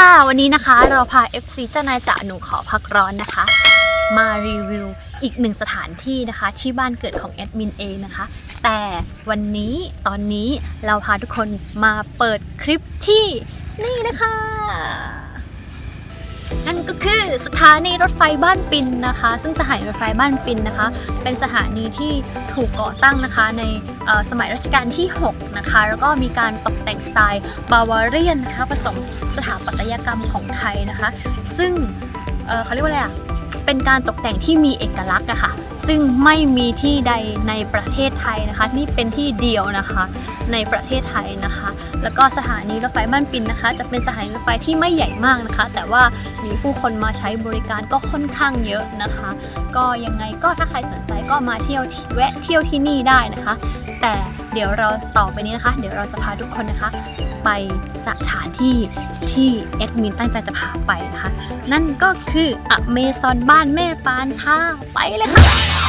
ค่ะ วันนี้นะคะเราพา FC เจ้านายจ่าหนูขอพักร้อนนะคะ มารีวิวอีกหนึ่งสถานที่นะคะ ที่บ้านเกิดของแอดมินเองนะคะ แต่วันนี้ตอนนี้เราพาทุกคนมาเปิดคลิปที่นี่นะคะ ก็คือสถานีรถไฟบ้านปินนะคะ ซึ่งสถานีรถไฟบ้านปินนะคะ เป็นสถานีที่ถูกก่อตั้งนะคะในสมัยรัชกาลที่ 6 นะคะ แล้วก็มีการตกแต่งสไตล์บาวาเรียนนะคะผสมสถาปัตยกรรมของไทยนะคะ ซึ่งเเขาเรียกว่าอะไรอะเป็นการตกแต่งที่มีเอกลักษณ์อะค่ะ ซึ่งไม่มีที่ใดในประเทศไทยนะคะ นี่เป็นที่เดียวนะคะในประเทศไทยนะคะ แล้วก็สถานีรถไฟบ้านปินนะคะ จะเป็นสถานีรถไฟที่ไม่ใหญ่มากนะคะ แต่ว่ามีผู้คนมาใช้บริการก็ค่อนข้างเยอะนะคะ ก็ยังไงก็ถ้าใครสนใจก็มาเที่ยวแวะเที่ยวที่นี่ได้นะคะ แต่เดี๋ยวเราต่อไปนี้นะคะ เดี๋ยวเราจะพาทุกคนนะคะ ไปสถานที่ที่แอดมินตั้งใจจะพาไปนะคะ นั่นก็คืออเมซอนบ้านแม่ปานค่ะไปเลยค่ะ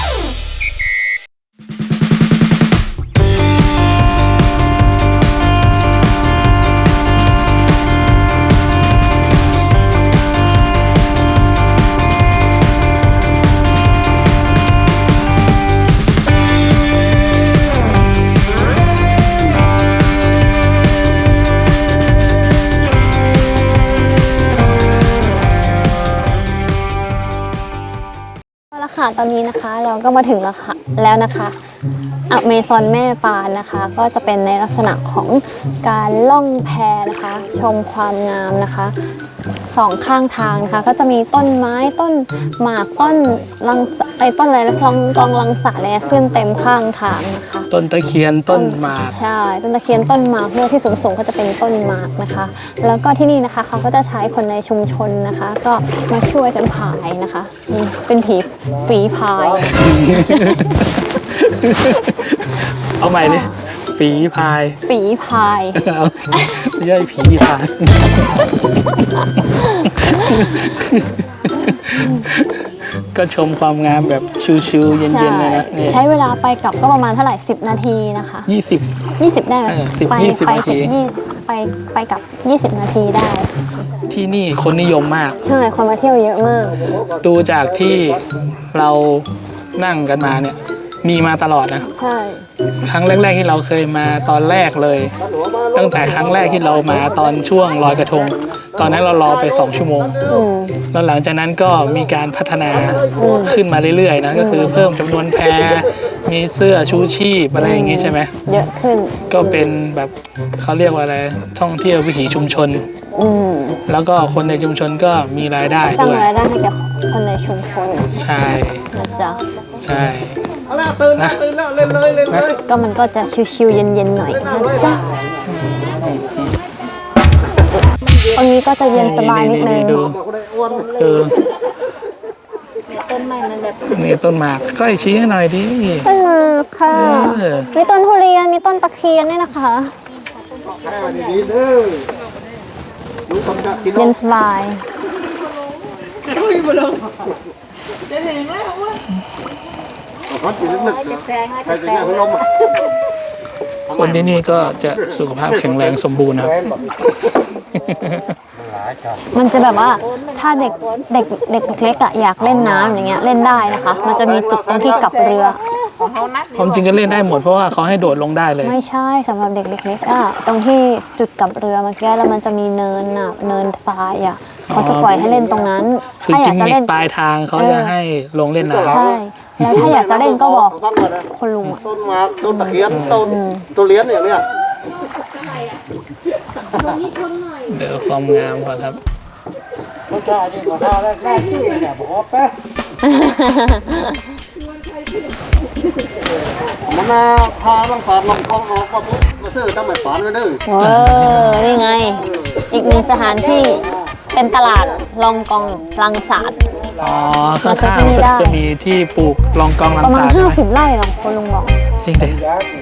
ค่ะ ตอนนี้นะคะ เราก็มาถึงแล้วค่ะแล้วนะคะ อเมซอนแม่ปานนะคะ ก็จะเป็นในลักษณะของการล่องแพนะคะ ชมความงามนะคะสองข้างทางนะคะ ก็จะมีต้นไม้ต้นหมากต้นลังสะไอ้ต้นอะไรนะกองกองลังสาอะไรขึ้นเต็มข้างทางนะคะ ต้นตะเคียนต้นหมากใช่ ต้นตะเคียนต้นหมากเพื่อที่สูงๆก็จะเป็นต้นหมากนะคะ แล้วก็ที่นี่นะคะเขาก็จะใช้คนในชุมชนนะคะ ก็มาช่วยกันผายนะคะนี่เป็นผีฝีพาย เอาใหม่ดิฝีพาย ฝีพาย เอาไม่ใช่ผีพาย ก็ชมความงามแบบชิวๆเย็นๆเลยนะนี่ใช้เวลาไปกลับก็ประมาณเท่าไหร่ 10 นาทีนะคะ ยี่สิบ 20 ได้ไหมเออ10ไป20ไปนาที สิบยี่ไปไปกลับ 20 นาทีได้ ที่นี่คนนิยมมาก ใช่ คนมาเที่ยวเยอะมาก ดูจากที่เรานั่งกันมาเนี่ย มีมาตลอดนะ ใช่ ครั้งแรก ๆ ที่เราเคยมาตอนแรกเลย ตั้งแต่ครั้งแรกที่เรามาตอนช่วงลอยกระทง ตอนนั้นเรารอไป2ชั่วโมง อืม แล้วหลังจากนั้นก็มีการพัฒนาขึ้นมาเรื่อยๆนะก็คือเพิ่มจำนวนแพรมีเสื้อชูชีพอะไรอย่างงี้ใช่ไหมเยอะขึ้น ก็เป็นแบบเขาเรียกว่าอะไรท่องเที่ยววิถีชุมชน อืม แล้วก็คนในชุมชนก็มีรายได้สร้างด้วย รายได้ให้แก่คนในชุมชนใช่ นะจ๊ะ ใช่ นะก็มันก็จะชิวๆเย็นๆหน่อยนะจ๊ะตรงนี้ก็จะเย็นสบายนิดนึงดูเออต้นไม้มันแบบนี่ต้นหมากก็ชี้ให้หน่อยดิต้นไม้ค่ะเออมีต้นทุเรียนมีต้นตะเคียนด้วยนะคะดีๆเด้อรู้คำจะกินเย็นสบาย ฮอตอยู่ลึกๆใครจะแย่พัดลมอะคนที่นี่ก็จะสุขภาพแข็งแรงสมบูรณ์นะครับ มันจะแบบว่าถ้าเด็กเด็กเด็กเล็กๆอะอยากเล่นน้ำอย่างเงี้ยเล่นได้นะคะ มันจะมีจุดตรงที่กลับเรือ ความจริงก็เล่นได้หมดเพราะว่าเขาให้โดดลงได้เลย ไม่ใช่สำหรับเด็กเล็กๆอะตรงที่จุดกลับเรือเมื่อกี้แล้วมันจะมีเนินอะเนินทรายอะเขาจะปล่อยให้เล่นตรงนั้น คือถ้าอจิยากมจะมิเล่กนปลายทางเขาจะให้ลงเล่นน้ใช่ แล้วถ้าอยากจะเล่นก็บอกคนลุงอะต้นมาต้นตะเคียนต้นตัวเลี้ยนเนี่ยเนี่ยำเดี๋ยวความงามก่อนครับต้นชาดีกว่าข้าวแรกแรกที่เนี่ยบอกว่าแป๊ะมันมาพาลังฝาดลงกองออกมาปุ๊บมาซื้อตั้งแต่ฝานไว้เด้อเออนี่ไง อีกหนึ่งสถานที่เป็นตลาดลองกองลังสาด อ๋อข้างมาซื้อที่นี่ๆได้จะมีที่ปลูกรองกองลัปงระมาณสาดใช่ไหม50ไร่หรอกคนลุงบอกจริงดิ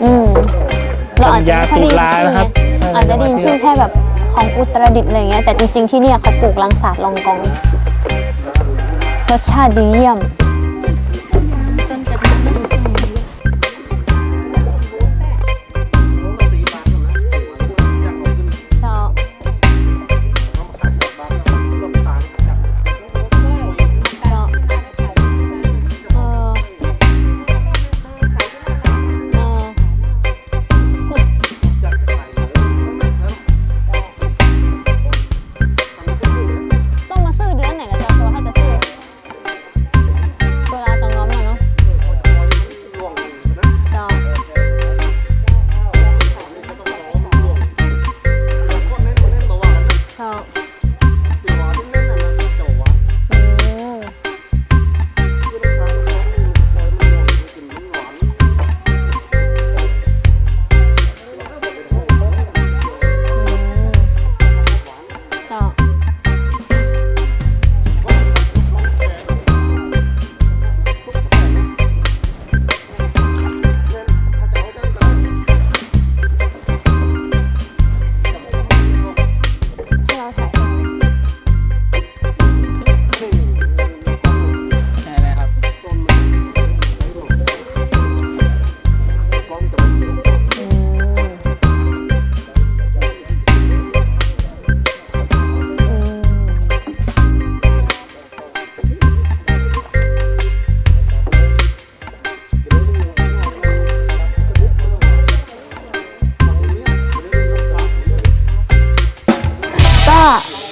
อืมเราอาจจะปัญญาตุลานะครับอาจจะได้ยินชื่อแค่แบบของอุตรดิตถ์อะไรเงี้ยแต่จริงๆที่เนี่ยเขาปลูกลังสาดลองกองรสชาติดีเยี่ยม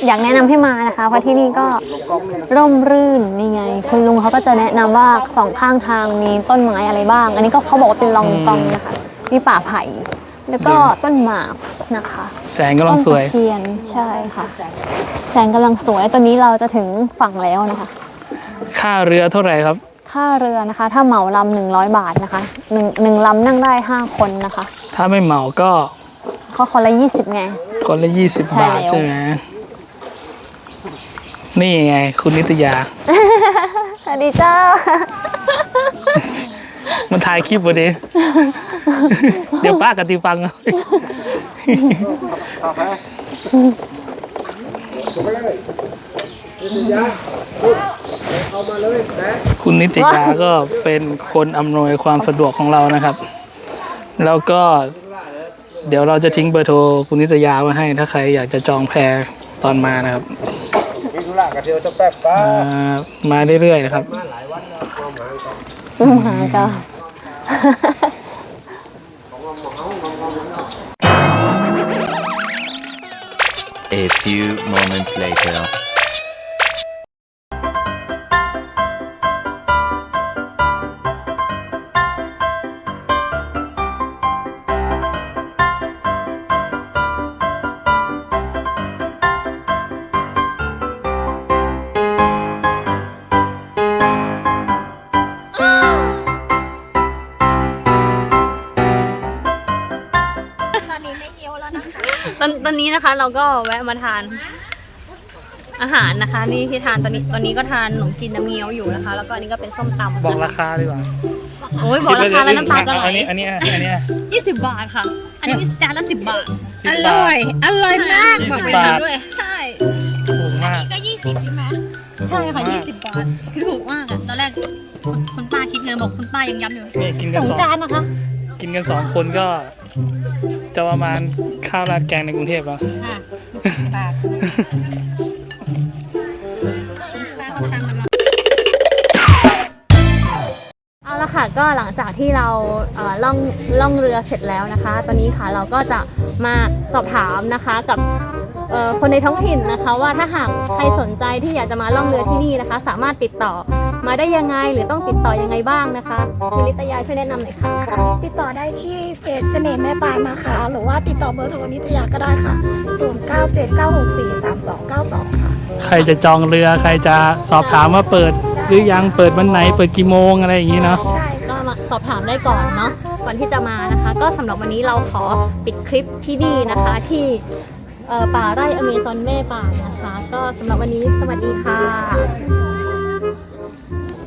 อยากแนะนำให้มานะคะ เพราะที่นี่ก็ร่มรื่นนี่ไง คุณลุงเขาก็จะแนะนำว่าสองข้างทางมีต้นไม้อะไรบ้าง อันนี้ก็เขาบอกว่าเป็นลองกองนะคะมีป่าไผ่แล้วก็ต้นหมากนะคะแสงกำลังสวย ต้นตะเคียนใช่ค่ะ แสงกำลังสวยตอนนี้เราจะถึงฝั่งแล้วนะคะ ค่าเรือเท่าไหร่ครับ ค่าเรือนะคะ ถ้าเหมาลำหนึ่งร้อยบาทนะคะหนึ่งหนึ่งลำนั่งได้ห้าคนนะคะ ถ้าไม่เหมาก็เขาคนละยี่สิบไง คนละยี่สิบใช่บาทแล้วใช่ไหมนี่ไง คุณนิตยา สวัสดีเจ้า มันถ่ายคลิปวันนี้เดี๋ยวป้ากับตีฟังเอาเอาไปถูกไปเลยนิตยาเอามาเลยนะคุณนิตยาก็เป็นคนอำนวยความสะดวกของเรานะครับ แล้วก็ เดี๋ยวเราจะทิ้งเบอร์โทรคุณนิตยาไว้ให้ ถ้าใครอยากจะจองแพรตอนมานะครับมีธุระกับเที่ยวจะแป๊บป้าอ่ามาเรื่อยๆนะครับ มาหลายวันแล้วความหมายก็อืมหาเจ้า A few moments later. ตอนตอนนี้นะคะ เราก็แวะมาทานอาหารนะคะ นี่ที่ทานตอนนี้ตอนนี้ก็ทานขนมจีนน้ำเงี้ยวอยู่นะคะ แล้วก็อันนี้ก็เป็นส้มตำบอกราคาดีกว่าโอ้ยบอกราคาแล้วน้ำตาจะไหลอันนี้อันนี้อันนี้ยี่สิบบาทค่ะ อันนี้จานละสิบบาท อร่อย อร่อยมากยี่บอกสิบเลยบาทด้วย ใช่ถูกมากใช่ค่ะยี่สิบบาท คือถูกมากอะตอนแรกคุณคุณป้าคิดเงินบอกคุณป้ายังย้ำอยู่นี่กินกัสนองสองจานนะคะ กินกันสองคนก็ จะประมาณข้าวราดแกงในกรุงเทพแล้วอะบาทเอาละค่ะก็หลังจากที่เราเอ่อล่องล่องเรือเสร็จแล้วนะคะ ตอนนี้ค่ะเราก็จะมาสอบถามนะคะกับเอ่อคนในท้องถิ่นนะคะ ว่าถ้าหากใครสนใจที่อยากจะมาล่องเรือที่นี่นะคะ สามารถติดต่อ มาได้ยังไงหรือต้องติดต่อยังไงบ้างนะคะคุณนิตยาช่วยแนะนำหน่อยค่ะ ติดต่อได้ที่เพจเสน่ห์แม่ปลายมาค่ะ หรือว่าติดต่อเบอร์โทรนิตยาก็ได้ค่ะ 0979643292 ค่ะ ใครจะจองเรือใครจะสอบถามว่าเปิด หรือยังเปิดวันไหนเปิดกี่โมงอะไรอย่างนี้เนาะ ใช่ก็มาสอบถามได้ก่อนเนาะก่อนที่จะมานะคะ ก็สำหรับวันนี้เราขอปิดคลิปที่นี่นะคะที่เอ่อป่าไร่อเมซอนแม่ป่านะคะ ก็สำหรับวันนี้สวัสดีค่ะ Deus. Amém.